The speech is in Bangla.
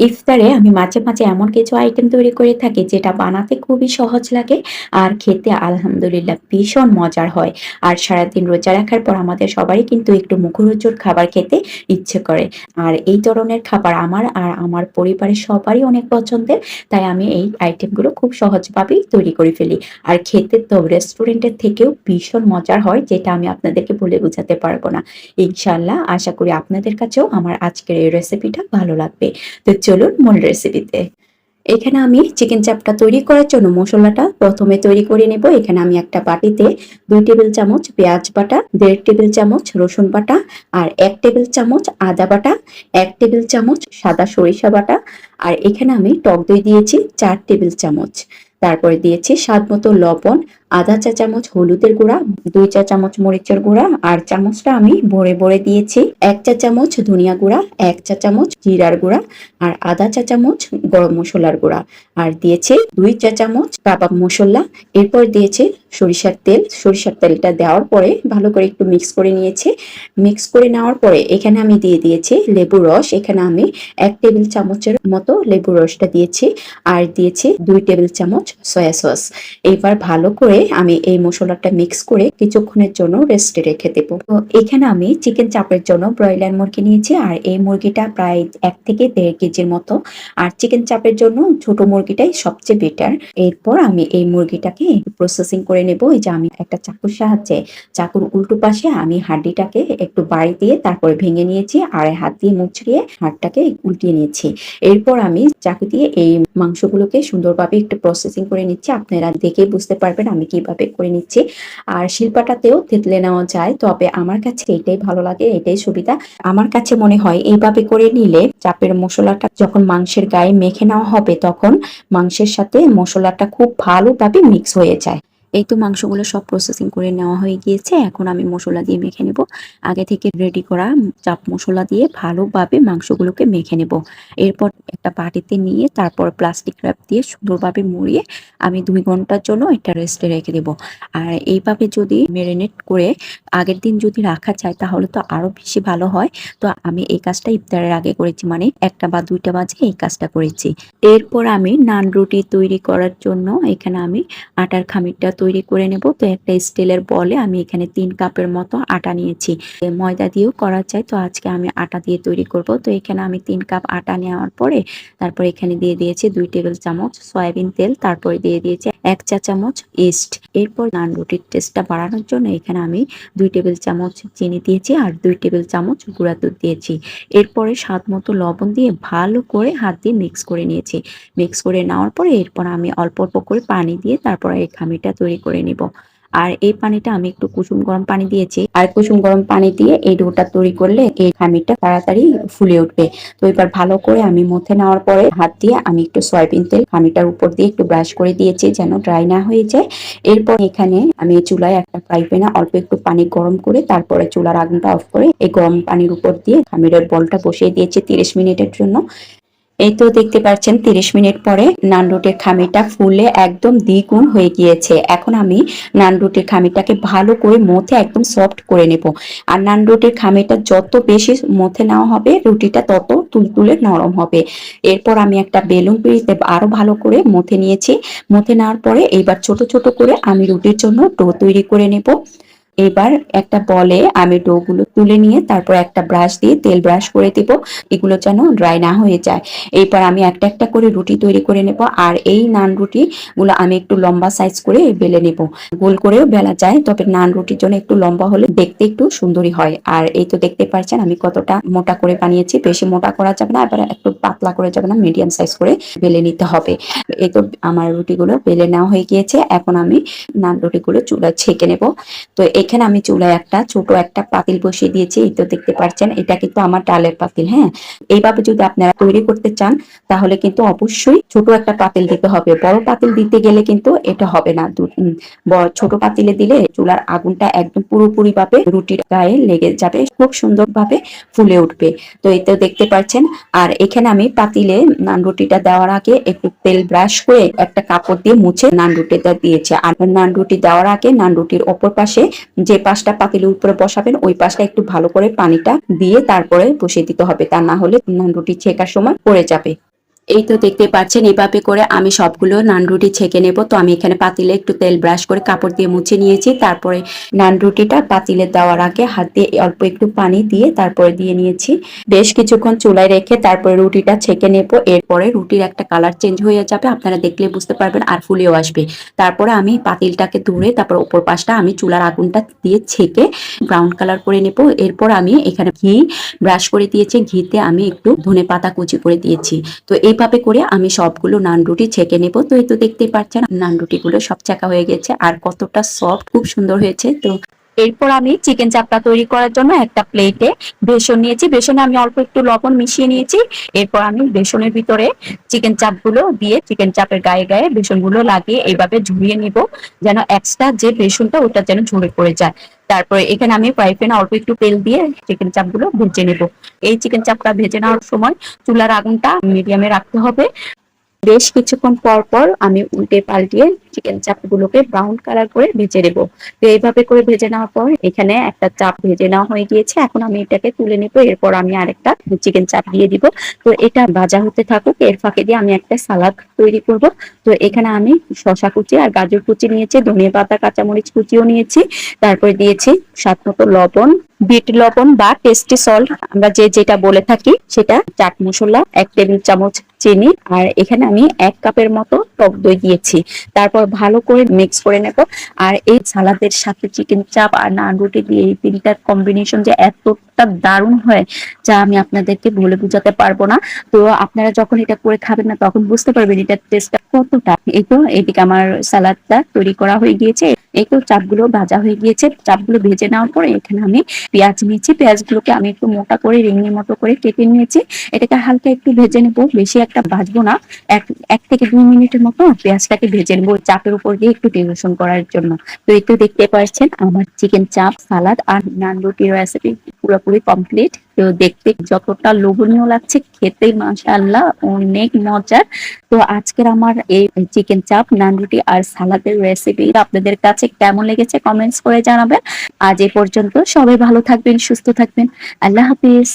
ইফতারে আমি মাঝে, মাঝে এমন কিছু আইটেম তৈরি করে থাকি যেটা বানাতে খুবই সহজ লাগে আর খেতে আলহামদুলিল্লাহ ভীষণ মজার হয়। আর সারাদিন রোজা রাখার পর আমাদের সবারই কিন্তু একটু মুখরোচক খাবার খেতে ইচ্ছে করে। আর এই ধরনের খাবার আমার আর আমার পরিবারের সবারই অনেক পছন্দের। তাই আমি এই আইটেমগুলো খুব সহজভাবেই তৈরি করে ফেলি। আর খেতে তো রেস্টুরেন্টের থেকেও ভীষণ মজার হয় যেটা আমি আপনাদেরকে বলে বোঝাতে পারব না। ইনশাআল্লাহ আশা করি আপনাদের কাছেও আমার আজকের এই রেসিপিটা ভালো লাগবে। তো চলুন মূল রেসিপিতে। এখানে আমি চিকেন চাপটা তৈরি করার জন্য মশলাটা প্রথমে তৈরি করে নেব। এখানে আমি একটা বাটিতে দুই টেবিল চামচ পেঁয়াজ বাটা, দেড় টেবিল চামচ রসুন বাটা আর এক টেবিল চামচ আদা বাটা, এক টেবিল চামচ সাদা সরিষা বাটা আর এখানে আমি টক দই দিয়েছি চার টেবিল চামচ। তারপরে দিয়েছি স্বাদ মতো লবণ, আধা চা চামচ হলুদের গুঁড়া, দুই চা চামচ মরিচের গুঁড়া আর চামচটা আমি ভরে, ভরে দিয়েছি এক চা চামচ ধনিয়া গুঁড়া, এক চা চামচ জিরার গুঁড়া আর আধা চা চামচ গরম মসলার গুঁড়া আর দিয়েছে দুই চা চামচ কাবাব মশলা এরপর দিয়েছে সরিষার তেল। সরিষার তেলটা দেওয়ার পরে ভালো করে একটু মিক্স করে নিয়েছে মিক্স করে নেওয়ার পরে এখানে আমি দিয়ে দিয়েছি লেবুর রস। এখানে আমি এক টেবিল চামচের মতো লেবুর রসটা দিয়েছি আর দিয়েছি দুই টেবিল চামচ সয়া সস। এবার ভালো করে আমি এই মশলাটা মিক্স করে কিছুক্ষণের জন্য রেস্টে রেখে দেবো তো এখানে আমি চিকেন চাপের জন্য ব্রয়লার মুরগি নিয়েছি, আর এই মুরগিটা প্রায় এক থেকে দেড় কেজির মতো। আর চিকেন চাপের জন্য ছোট মুরগিটাই সবচেয়ে বেটার। এরপর আমি এই মুরগিটাকে প্রসেসিং করে নেব। এই যে আমি একটা চাকুর সাহায্যে, চাকুর উল্টো পাশে আমি হাড্ডিটাকে একটু বাড়ি দিয়ে তারপরে ভেঙে নিয়েছি আর হাত দিয়ে মুচড়িয়ে হাড়টাকে উল্টিয়ে নিয়েছি। এরপর আমি চাকু দিয়ে এই মাংসগুলোকে সুন্দরভাবে একটু প্রসেসিং করে নিচ্ছি। আপনারা দেখেই বুঝতে পারবেন আমি কীভাবে করে নিচ্ছি। আর শিল্পাটাতেও থেতলে নেওয়া যায়। তবে আমার কাছে এটাই ভালো লাগে, এটাই সুবিধা। আমার কাছে মনে হয় এইভাবে করে নিলে চাপের মশলাটা যখন মাংসের গায়ে মেখে নেওয়া হবে তখন মাংসের সাথে মশলাটা খুব ভালোভাবে মিক্স হয়ে যায়। এই তো মাংসগুলো সব প্রসেসিং করে নেওয়া হয়ে গিয়েছে। এখন আমি মশলা দিয়ে মেখে নেব। আগে থেকে রেডি করা চাপ মশলা দিয়ে ভালোভাবে মাংসগুলোকে মেখে নেব। এরপর একটা বাটিতে নিয়ে তারপর প্লাস্টিক র্যাপ দিয়ে সুন্দরভাবে মুড়িয়ে আমি দুই ঘণ্টার জন্য এটা রেস্টে রেখে দেব। আর এইভাবে যদি মেরিনেট করে আগের দিন যদি রাখা যায় তাহলে তো আরও বেশি ভালো হয়। তো আমি এই কাজটা ইফতারের আগে করেছি মানে একটা বা দুইটা বাজে এই কাজটা করেছি। এরপর আমি নান রুটি তৈরি করার জন্য এখানে আমি আটার খামিরটা তৈরি করে নেব। তো একটা স্টিলের বলে আমি এখানে তিন কাপের মতো আটা নিয়েছি। ময়দা দিয়েও করা যায় তো আজকে আমি আটা দিয়ে তৈরি করব। তো এখানে আমি তিন কাপ আটা নেওয়ার পরে তারপর এখানে দিয়ে দিয়েছি দুই টেবিল চামচ সয়াবিন তেল, তারপরে দিয়ে দিয়েছি এক চা চামচ ইস্ট। এরপর নান রুটির টেস্টটা বাড়ানোর জন্য এখানে আমি দুই টেবিল চামচ চিনি দিয়েছি আর দুই টেবিল চামচ গুঁড়া দুধ দিয়েছি। এরপরে স্বাদ মতো লবণ দিয়ে ভালো করে হাত দিয়ে মিক্স করে নিয়েছি। মিক্স করে নেওয়ার পরে এরপর আমি অল্প, অল্প করে পানি দিয়ে তারপরে এই খামিরটা তৈরি করে নিব। আর এই পানিটা আমি একটু কুসুম গরম পানি দিয়েছি। আর কুসুম গরম পানি দিয়ে এই ডোটা তৈরি করলে এই খামিরটা তাড়াতাড়ি ফুলে উঠবে। তো এবার ভালো করে আমি মথে নেওয়ার পরে হাত দিয়ে আমি একটু সয়াবিন তেল খামিটার উপর দিয়ে একটু ব্রাশ করে দিয়েছি যেন ড্রাই না হয়ে যায়। এরপর এখানে আমি চুলায় একটা ফ্রাই প্যানে অল্প একটু পানি গরম করে তারপরে চুলার আগুনটা অফ করে এই গরম পানির উপর দিয়ে খামিরের বলটা বসিয়ে দিয়েছি ৩০ মিনিটের জন্য। এই তো দেখতে পাচ্ছেন ৩০ মিনিট পরে নান রুটির খামিরটা ফুলে একদম দ্বিগুণ হয়ে গিয়েছে। এখন আমি নান রুটির খামিরটাকে ভালো করে মথে একদম সফট করে নেব। আর নান রুটির খামিরটা যত বেশি মথে নেওয়া হবে রুটিটা তত তুলতুলে নরম হবে। এরপর আমি একটা বেলুন পিঁড়িতে আরও ভালো করে মথে নিয়েছি। মথে নেওয়ার পরে এইবার ছোট, ছোট করে আমি রুটির জন্য ডো তৈরি করে নেব। এবার একটা বলে আমি ডোগুলো তুলে নিয়ে তারপর একটা ব্রাশ দিয়ে তেল ব্রাশ করে দিব। এগুলো যেন ড্রাই না হয়ে যায়। এরপর আমি একটা, একটা করে রুটি তৈরি করে নেব। আর এই নান রুটি গুলো আমি একটু লম্বা সাইজ করে বেলে নেব। গোল করেও বেলা যায় তবে নান রুটির জন্য একটু লম্বা হলে দেখতে একটু সুন্দরই হয়। আর এই তো দেখতে পাচ্ছেন আমি কতটা মোটা করে বানিয়েছি। বেশি মোটা করা যাবে না এবার একটু পাতলা করে যাবে না মিডিয়াম সাইজ করে বেলে নিতে হবে। এই তো আমার রুটিগুলো বেলে নেওয়া হয়ে গিয়েছে। এখন আমি নান রুটিগুলো চুলা ছেঁকে নেব। তো এখানে আমি চুলায় একটা ছোট একটা পাতিল বসিয়ে দিয়েছি। এই তো দেখতে পাচ্ছেন এটা কিন্তু আমার ডালের পাতিল হ্যাঁ। এইভাবে যদি আপনারা তৈরি করতে চান, তাহলে কিন্তু অবশ্যই ছোট একটা পাতিল দিতে হবে। বড় পাতিল দিতে গেলে কিন্তু এটা হবে না। ছোট পাতিলে দিলে চুলার আগুনটা একদম পুরোপুরি ভাবে রুটির গায়ে লেগে যাবে। খুব সুন্দরভাবে ফুলে উঠবে। তো এই তো দেখতে পাচ্ছেন আর এখানে আমি পাতিলে নান রুটিটা দেওয়ার আগে একটু তেল ব্রাশ করে একটা কাপড় দিয়ে মুছে নান রুটিটা দিয়েছি। আর নান রুটি দেওয়ার আগে নান রুটির অপর পাশে যে পাশটা পাতিলের উপরে বসাবেন, ওই পাশটা একটু ভালো করে পানিটা দিয়ে তারপরে বসিয়ে দিতে হবে। তা না হলে রুটি ছেঁকার সময় পড়ে যাবে। এই তো দেখতে পাচ্ছেন এইভাবে করে আমি সবগুলো নান রুটি ছেঁকে নেব। তো আমি এখানে পাতিলে একটু তেল ব্রাশ করে কাপড় দিয়ে মুছে নিয়েছি। তারপরে নান রুটিটা পাতিলে দেওয়ার আগে হাত দিয়ে অল্প একটু পানি দিয়ে তারপরে দিয়ে নিয়েছি। বেশ কিছুক্ষণ চুলায় রেখে তারপরে রুটিটা ছেঁকে নেব। এরপরে রুটির একটা কালার চেঞ্জ হয়ে যাবে, আপনারা দেখলে বুঝতে পারবেন আর ফুলেও আসবে। তারপরে আমি পাতিলটাকে ধরে তারপর ওপর পাশটা আমি চুলার আগুনটা দিয়ে ছেঁকে ব্রাউন কালার করে নেব। এরপর আমি এখানে ঘি ব্রাশ করে দিয়েছি। ঘিতে আমি একটু ধনে পাতা কুচি করে দিয়েছি। তো এইভাবে করে আমি সবগুলো নান রুটি ছেঁকে নেব। তো এই তো দেখতেই পাচ্ছেন, নান রুটিগুলো সব চাকা হয়ে গেছে আর কতটা সফট খুব সুন্দর হয়েছে। তো এরপর আমি চিকেন চাপটা তৈরি করার জন্য একটা প্লেটে বেসন নিয়েছি। বেসনে আমি অল্প একটু লবণ মিশিয়ে নিয়েছি। এরপর আমি বেসনের ভিতরে চিকেন চাপগুলো দিয়ে চিকেন চাপের গায়ে গায়ে বেসনগুলো লাগিয়ে এইভাবে ঝুরিয়ে নিব, যেন এক্সট্রা যে বেসনটা ওটা যেন ঝরে পড়ে যায়। তারপরে এখানে আমি ফ্রাই প্যানে অল্প একটু তেল দিয়ে চিকেন চাপগুলো ভেজে নেব। এই চিকেন চাপটা ভেজে নেওয়ার সময় চুলার আগুনটা মিডিয়ামে রাখতে হবে। বেশ কিছুক্ষণ পর পর আমি উল্টে পাল্টিয়ে চিকেন চাপগুলোকে ব্রাউন কালার করে ভেজে নেব। তো এইভাবে করে ভেজে নেওয়ার পর এখানে একটা চাপ ভেজে নেওয়া হয়ে গিয়েছে। এখন আমি এটাকে তুলে নেব। এরপর আমি আরেকটা চিকেন চাপ দিয়ে দিব। তো এটা ভাজা হতে থাকুক, এর ফাঁকে দিয়ে আমি একটা সালাদ তৈরি করব। তো এখানে আমি শশা কুচি আর গাজর কুচি নিয়েছি, ধনিয়া পাতা, কাঁচামরিচ কুচিও নিয়েছি। তারপরে দিয়েছি স্বাদ মতো লবণ, বিট লবণ বা টেস্টি সল্ট আমরা যে যেটা বলে থাকি সেটা চাট মশলা, এক টেবিল চামচ চিনি। আর এখানে আমি এক কাপের মতো টক দই দিয়েছি। তারপর ভালো করে মিক্স করে নেব। আর এই সালাদের সাথে চিকেন চাপ আর নান রুটি দিয়ে এই তিনটার কম্বিনেশন যে এতটা দারুণ হয়, যা আমি আপনাদেরকে বলে বুঝাতে পারব না। তো আপনারা যখন এটা করে খাবেন না, তখন বুঝতে পারবেন এটার টেস্টটা কতটা। এই তো এদিকে আমার সালাদটা তৈরি করা হয়ে গিয়েছে। এই তো চাপগুলো ভাজা হয়ে গিয়েছে। চাপগুলো ভেজে নেওয়ার পরে এখানে আমি পেঁয়াজ নিয়েছি। পেঁয়াজগুলোকে আমি একটু মোটা করে, রিংয়ের মতো করে কেটে নিয়েছি। এটাকে হালকা একটু ভেজে নেব। বেশি একটা ভাজবো না। এক এক থেকে দুই মিনিটের মতো পেঁয়াজটাকে ভেজে নেব চাপের উপর দিয়ে একটু ডেকোরেশন করার জন্য। তো তো দেখতে পাচ্ছেন, আমার চিকেন চাপ, সালাদ আর নান রুটির রেসিপি পুরোপুরি কমপ্লিট তো দেখতে যতটা লোভনীয় লাগছে খেতে, মাশাআল্লাহ, অনেক মজার। তো আজকের আমার এই চিকেন চাপ নান রুটি আর সালাদের রেসিপি আপনাদের কাছে কেমন লেগেছে কমেন্টস করে জানাবেন। আজ এ পর্যন্ত সবাই ভালো থাকবেন, সুস্থ থাকবেন। আল্লাহ হাফিজ।